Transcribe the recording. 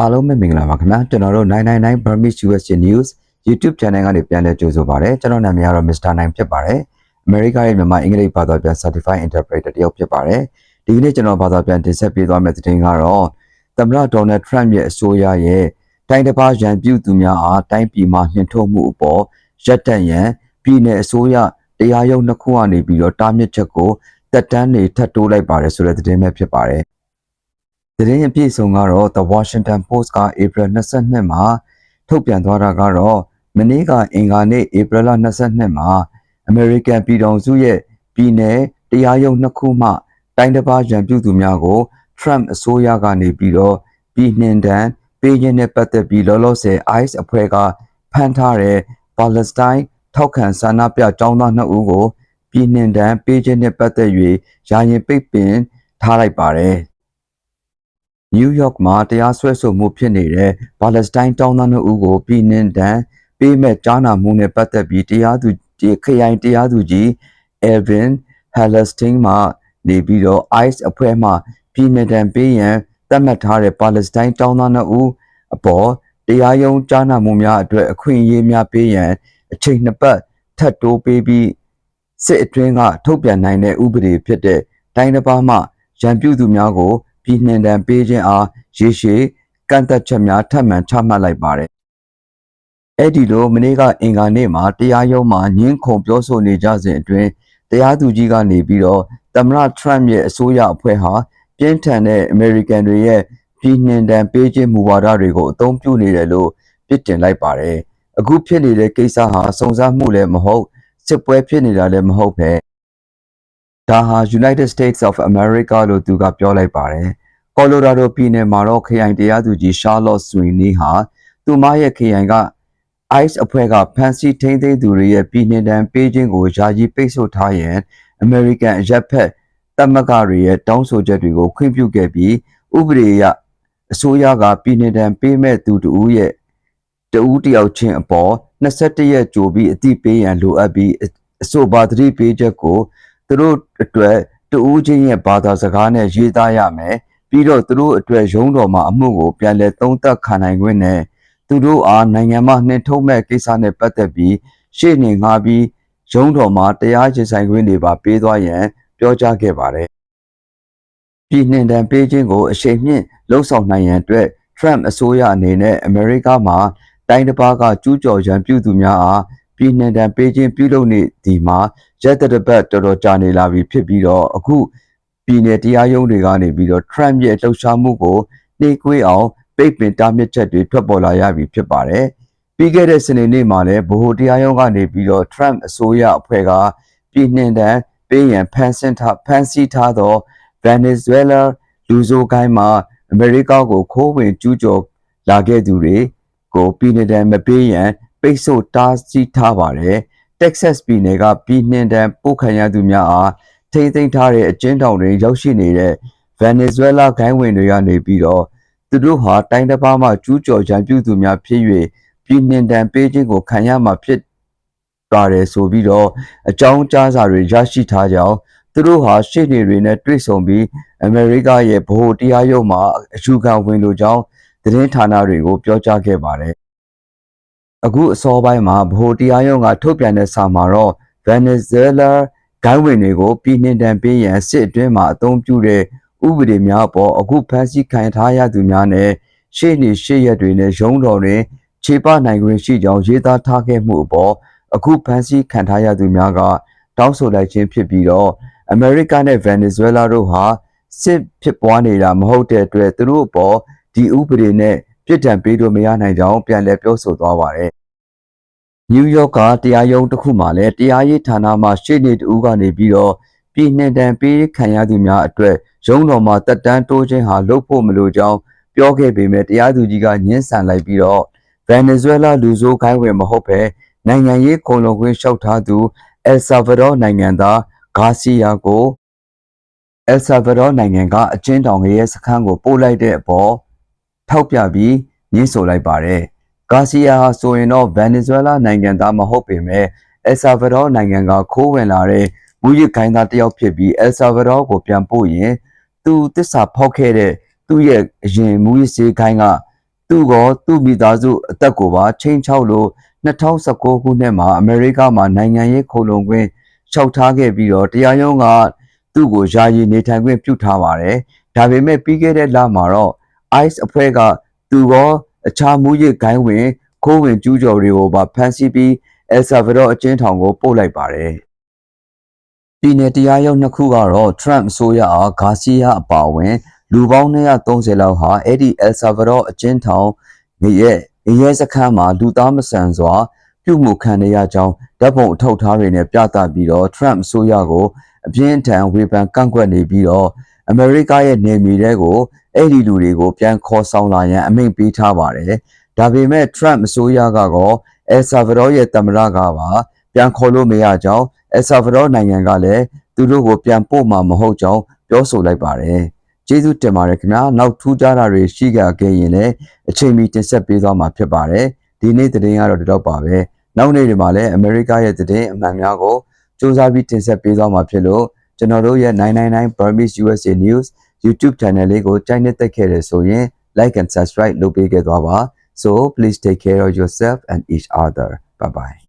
အားလုံးပဲမင်္ဂလာပါခင်ဗျာကျွန်တော်တို့999 Burmese USA News YouTube channel ကနေပြန်လည်ကြိုဆိုပါရစေကျွန်တော်နာမည်ကတော့ Mr. 9ဖြစ်ပါတယ်အမေရိကရဲ့မြန်မာအင်္ဂလိပ်ဘာသာပြန် Certified Interpreter တယောက်ဖြစ်ပါတယ်ဒီကနေ့ကျွန်တော်ဘာသာပြန်တင်ဆက်ပေးသွားမယ့်သတင်းကတော့သမ္မတ Donald Trump ရဲ့အစိုးရရဲ့တိုင်းတစ်ပါးရန်ပြုသူများအားတိုင်းပြည်မှာနှင်ထုတ်မှုအပေါ်ရက်တန့်ရန်ပြည်내အစိုးရတရားရုံးနှစ်ခုကနေပြီးတော့တားမြစ်ချက်ကိုတက်တန်းနေထပ်တိုးလိုက်ပါတယ်ဆိုတဲ့သတင်းပဲဖြစ်ပါတယ် သတင်းအပြည့်အစုံကတော့ The Washington Post က April 22မှာထုတ်ပြန်သွားတာကတော့မနေ့ကအင်္ဂါနေ့ April 22မှာ American ပြည်ထောင်စုရဲ့ပြည်내တရားရုံးနှစ်ခုမှတိုင်းတစ်ပါးရန်ပြုသူများကို Trump အစိုးရကနေပြီးတော့ပြည်နှင်တန်းပေးခြင်းနဲ့ပတ်သက်ပြီးလောလောဆယ် ICE အဖွဲ့ကဖမ်းထားတဲ့ Palestine ထောက်ခံဆန္ဒပြကျောင်းသားနှစ်ဦးကိုပြည်နှင်တန်းပေးခြင်းနဲ့ပတ်သက်၍ယာယင်ပိတ်ပင်ထားလိုက်ပါတယ် နယူးယောက်မှာတရားစွဲဆိုမှုဖြစ်နေတဲ့ပါလက်စတိုင်းတောင်းသားနှစ်ဦးကိုပြည်နှင်တန်းပေးမဲ့ကြားနာမှုနဲ့ပတ်သက်ပြီးတရားသူကြီးခရိုင်တရားသူကြီး Evan Hallerstein မှနေပြီးတော့ ICE အဖွဲ့မှပြည်နှင်တန်းပေးရန်သတ်မှတ်ထားတဲ့ပါလက်စတိုင်းတောင်းသားနှစ်ဦးအပေါ်တရားရုံးကြားနာမှုများအတွက်အခွင့်အရေးများပေးရန်အချိန်နှစ်ပတ်ထပ်တိုးပေးပြီးစစ်အတွင်းကထုတ်ပြန်နိုင်တဲ့ဥပဒေဖြစ်တဲ့တိုင်းတစ်ပါးမှရန်ပြုသူများကို ပြည်နှင်တံပေးခြင်းအားရေရှည်ကန့်သက်ချက်များထပ်မံချမှတ်လိုက်ပါတယ်။အဲ့ဒီလိုမနေ့ကအင်္ဂါနေ့မှာတရားရုံးမှာညှင်းခုန်ပြောဆိုနေကြစဉ်အတွင်းတရားသူကြီးကနေပြီးတော့သမ္မတထရမ့်ရဲ့အစိုးရအဖွဲ့ဟာပြင်းထန်တဲ့အမေရိကန်တွေရဲ့ပြည်နှင်တံပေးခြင်းမူဝါဒတွေကိုအသုံးပြုနေတယ်လို့ပြစ်တင်လိုက်ပါတယ်။အခုဖြစ်နေတဲ့ကိစ္စဟာစုံစမ်းမှုလည်းမဟုတ်စစ်ပွဲဖြစ်နေတာလည်းမဟုတ်ပဲ ဒါဟာ United States of America လို့သူကပြောလိုက်ပါတယ်။ Colorado ပြည်နယ်မှာတော့ခရိုင်တရားသူကြီး Charlotte Sweeney ဟာသူမရဲ့ခရိုင်က ICE အဖွဲ့ကဖမ်းဆီးထိန်းသိမ်းသူတွေရဲ့ပြည်နှင်တန်းပေးခြင်းကိုယာယီပိတ်ဆို့ထားရန် American အရက်ဖက်တပ်မကတွေရဲ့တောင်းဆိုချက်တွေကိုခွင့်ပြုခဲ့ပြီးဥပဒေအရအစိုးရကပြည်နှင်တန်းပေးမဲ့သူတဦးရဲ့တဦးတယောက်ချင်းအပေါ်21ရက်ကြိုပြီးအတိပေးရန်လိုအပ်ပြီးအဆိုပါသတိပေးချက်ကို သူတို့အတွက်တဦးချင်းရဲ့ဘာသာစကားနဲ့ရေးသားရမယ်ပြီးတော့သူတို့အတွက်ရုံးတော်မှာအမှုကိုပြန်လည်သုံးသပ်ခံနိုင်ခွင့်နဲ့သူတို့အားနိုင်ငံမှာနှင်ထုတ်မဲ့ကိစ္စနဲ့ပတ်သက်ပြီးရှေ့နေငှားပြီးရုံးတော်မှာတရားရင်ဆိုင်ခွင့်တွေပါပေးသွားရန်ပြောကြားခဲ့ပါတယ်ပြည်နှင်တန်ပေးခြင်းကိုအရှိန်မြင့်လှုံ့ဆော်နိုင်ရန်အတွက် Trump အစိုးရအနေနဲ့အမေရိကမှာတိုင်းတစ်ပါးကကျူးကျော်ရန်ပြုသူများအား ပြည်နှင်တန်ပေးခြင်းပြုလုပ်နေသည်မှာရက်တရပတ်တော်တော်ကြာနေလာပြီဖြစ်ပြီးတော့အခုပြည်내တရားရုံးတွေကနေပြီးတော့ Trump ရဲ့လှုပ်ရှားမှုကိုနှိကွေးအောင်ပိတ်ပင်တားမြစ်ချက်တွေထွက်ပေါ်လာရပြီဖြစ်ပါတယ်။ပြီးခဲ့တဲ့စနေနေ့မှာလည်းဗဟိုတရားရုံးကနေပြီးတော့ Trump အစိုးရအဖွဲ့ကပြည်နှင်တန်းပေးရန်ဖန်ဆင်းထားဖန်ဆီးထားသော Venezuela လူဆိုးကိုင်းမှာအမေရိကကိုခိုးဝင်ကျူးကျော်လာခဲ့သူတွေကိုပြည်နှင်တန်းမပေးရန် ပိတ်ဆို့တားဆီးထားပါတယ်။ Texas ပြည်နယ်ကပြည်နှင်တန်းပို့ခံရသူများအားထိမ့်သိမ်းထားတဲ့အကျဉ်းထောင်တွင်ရောက်ရှိနေတဲ့ Venezuela ဂိုင်းဝင်တွေကနေပြီးတော့သူတို့ဟာတိုင်းတစ်ပါးမှကျူးကျော်ရန်ပြုသူများဖြစ်၍ပြည်နှင်တန်းပေးခြင်းကိုခံရမှာဖြစ်ပါတယ်ဆိုပြီးတော့အကြောင်းကြားစာတွေရရှိထားကြောင်းသူတို့ဟာရှေ့နေတွေနဲ့တွေ့ဆုံပြီးအမေရိကရဲ့ဗဟိုတရားရုံးမှာအယူခံဝင်လိုကြောင်းသတင်းဌာနတွေကိုပြောကြားခဲ့ပါတယ် အခုအစောပိုင်းမှာဗဟိုတရားရုံးကထုတ်ပြန်တဲ့စာမှာတော့ Venezuela ဂိုင်းဝင်တွေကိုပြည်နှင်တန်ပေးရန်စစ်အတွင်းမှာအသုံးပြုတဲ့ဥပဒေများအပေါ်အခုဖမ်းဆီးခံထားရသူများနဲ့ရှေ့နေရှေ့ရက်တွေနဲ့ရုံးတော်တွင်ခြေပနိုင်ခွင့်ရှိကြောင်းရေးသားထားခဲ့မှုအပေါ်အခုဖမ်းဆီးခံထားရသူများကတောင်းဆိုလိုက်ခြင်းဖြစ်ပြီးတော့အမေရိကနဲ့ဗင်နီဇွဲလားတို့ဟာစစ်ဖြစ်ပွားနေတာမဟုတ်တဲ့အတွက်သူတို့အပေါ်ဒီဥပဒေနဲ့ ပြစ်ဒဏ်ပေးလို့မရနိုင်ကြောင်းပြန်လည်ပြောဆိုသွားပါတယ်နယူးယောက်ကတရားရုံးတစ်ခုမှာလည်းတရားရေးဌာနမှရှေ့နေတူကနေပြီးတော့ပြည်နှင်တန်ပေးခံရသူများအတွက်ရုံးတော်မှာတက်တန်းတိုးခြင်းဟာလုပ်ဖို့မလိုကြောင်းပြောခဲ့ပေမဲ့တရားသူကြီးကညှင်းဆန်လိုက်ပြီးတော့ဗင်နီဇွဲလားလူဆိုးခိုင်းဝင်မဟုတ်ပဲနိုင်ငံရေးခုံလုံခွင့်လျှောက်ထားသူအယ်ဆာဗာဒေါနိုင်ငံသားဂါစီယာကိုအယ်ဆာဗာဒေါနိုင်ငံကအကျဉ်းထောင်ရဲ့စခန်းကိုပို့လိုက်တဲ့အပေါ် ထောက်ပြပြီးညှင်းဆိုလိုက်ပါတယ်။ဂါစီယာဟာဆိုရင်တော့ဗင်နီဇွဲလားနိုင်ငံသားမဟုတ်ပေမဲ့အယ်ဆာဗာဒေါနိုင်ငံကခိုးဝင်လာတဲ့မူရစ်ခိုင်းသားတယောက်ဖြစ်ပြီးအယ်ဆာဗာဒေါကိုပြန်ပို့ရင်သူတစ္ဆာဖောက်ခဲ့တဲ့သူ့ရဲ့အရင်မူရစ်စေးခိုင်းကသူ့ကောသူ့မိသားစုအသက်ကိုပါချိန်ချောက်လို့2019ခုနှစ်မှာအမေရိကမှာနိုင်ငံရေးခိုလုံခွင့်လျှောက်ထားခဲ့ပြီးတော့တရားရုံးကသူ့ကိုယာယီနေထိုင်ခွင့်ပြုထားပါတယ်။ဒါပေမဲ့ပြီးခဲ့တဲ့လမှာတော့ ICE အဖွဲ့ကသူကောအခြားမှုရစ်ဂိုင်းဝင် ခိုးဝင်ကျူးကျော်တွေကိုပါဖမ်းဆီးပြီးအယ်ဆာဗာဒေါအကျဉ်းထောင်ကိုပို့လိုက်ပါတယ်။ပြည်내တရားရုံးနှစ်ခုကတော့ Trump အစိုးရအားဂါစီယာအပါအဝင် လူပေါင်း230လောက်ဟာအဲ့ဒီအယ်ဆာဗာဒေါအကျဉ်းထောင်ရဲ့ရဲစခန်းမှာလူသားမဆန်စွာပြုမှုခံနေရကြောင်းဓာတ်ပုံအထောက်အထားတွေနဲ့ပြသပြီးတော့ Trump အစိုးရကိုအပြင်းအထန်ဝေဖန်ကန့်ကွက်နေပြီးတော့အမေရိကရဲ့နေမြေတွေကို အဲ့ဒီလူတွေကိုပြန်ခေါ်ဆောင်လာရန်အမိန့်ပေးထားပါတယ်။ဒါပေမဲ့ Trump အစိုးရကတော့အယ်ဆာဗာဒေါရဲ့သမ္မတကပါပြန်ခေါ်လို့မရကြောင်းအယ်ဆာဗာဒေါနိုင်ငံကလည်းသူတို့ကိုပြန်ပို့မှာမဟုတ်ကြောင်းပြောဆိုလိုက်ပါတယ်။ကျေးဇူးတင်ပါတယ်ခင်ဗျာနောက်ထူးခြားတာတွေရှိကြခဲ့ရင်လည်းအချိန်မီတင်ဆက်ပေးသွားမှာဖြစ်ပါတယ်ဒီနေ့သတင်းကတော့ဒီတော့ပါပဲနောက်နေ့တွေမှာလည်းအမေရိကရဲ့သတင်းအမှန်များကိုစူးစမ်းပြီးတင်ဆက်ပေးသွားမှာဖြစ်လို့ကျွန်တော်တို့ရဲ့999 Burmese USA News YouTube channel လေးကိုကြိုက်နေတက်ခဲ့တယ်ဆိုရင် like and subscribe လုပ်ပေးခဲ့သွားပါ so please take care of yourself and each other bye bye